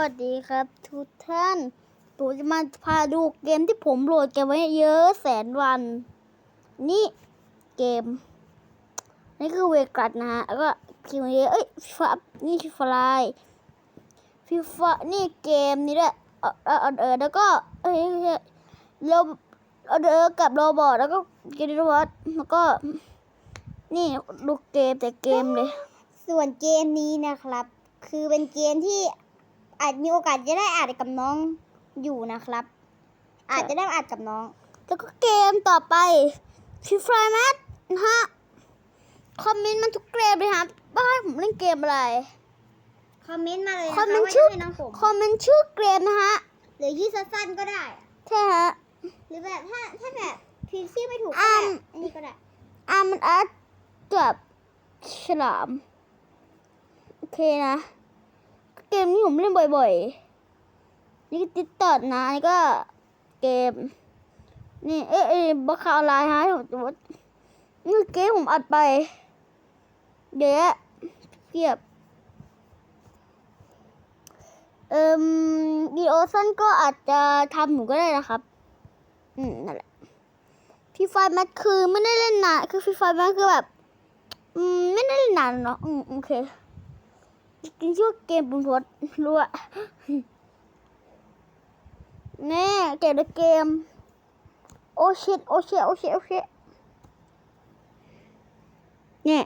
วัสดีครับทุกท่านผมจะมาพาดูเกมที่ผมโหลดเก็บไว้เยอะแสนวัน นี่เกม นี่คือเวกัสนะฮะ แล้วก็คิวเเอ้ยฟานี่คือฟลายฟิฟานี่เกมนี่แหละเออเออเออแล้วก็เอ้ยโรบเออเออกับโรบอทแล้วก็เกมโรบอทแล้วก็ นี่ดูเกมแต่เกมเลย ส่วนเกมนี้นะครับ คือเป็นเกมที่ อาจมีโอกาสจะได้อ่านกับน้องอยู่นะครับ อาจจะได้อ่านกับน้อง แล้วก็เกมต่อไปฟิฟายแมทนะฮะคอมเมนต์มันทุกเกมเลยครับว่าให้ผมเล่นเกมอะไร คอมเมนต์มาเลยนะคอมเมนต์ว่าชื่อจะให้น้องผมคอมเมนต์ชื่อเกมนะฮะหรือที่สั้นๆก็ได้ ใช่ฮะหรือแบบถ้าถ้าแบบพิมพ์ชื่อไม่ถูกก็อ่าได้อันนี้ก็ได้อามันอาร์ตกับฉลาม โอเคนะ เกมนี้ผมเล่นบ่อยๆ นี่ก็ติดต่อนะนี่ก็เกม นี่เอ๊ะเอ๊ะบัคคาออนไลน์ฮะผมจะว่านี่เกมผมอัดไปเดี๋ยวเทียบ เอ่มดีโอสั้นก็อาจจะทำหนูก็ได้นะครับ อืมนั่นแหละฟีไฟแมทคือไม่ได้เล่นนานคือฟีไฟแมทคือแบบ อืม ไม่ได้เล่นนานเนาะ อืม โอเค จริงชื่อว่าเกมบุญพดรู้อะแน่เกมในเกม โอชิตโอเชตโอเชตโอเชตเนี่ย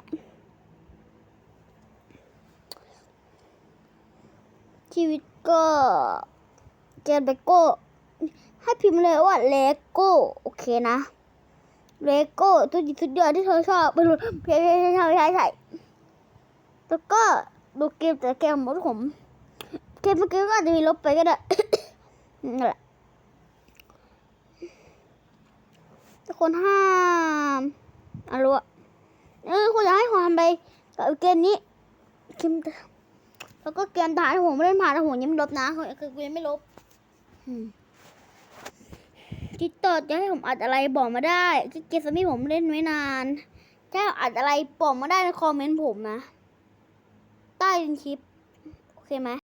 ชีวิตก็เกมเลโก้ ให้พิมพ์เลยว่าเลโก้ โอเคนะเลโก้ตัวดีสุดยอดที่เธอชอบไปรู้ใช่ใช่ช่ใช่ใช่ใช่แล้วก็ ดูเกมแต่เกมของผมเกมเมื่อกี้ก็อาจจะมีลบไปก็ได้นั่นแหละทุกคนห้ามอะรู้อะเออคุณอยากให้ผมทำไปกับเกมนี้เกมแล้วก็เกมทหารผมไม่เล่นผ่านผมยังไม่ลบนะคือกูยังไม่ลบอืมติดต่อจะให้ผมอัดอะไรบอกมาได้เกมสมี่ผมเล่นไม่นานถ้าอัดอะไรบอกมาได้ในคอมเมนต์ผมนะ ใต้คลิป โอเคไหม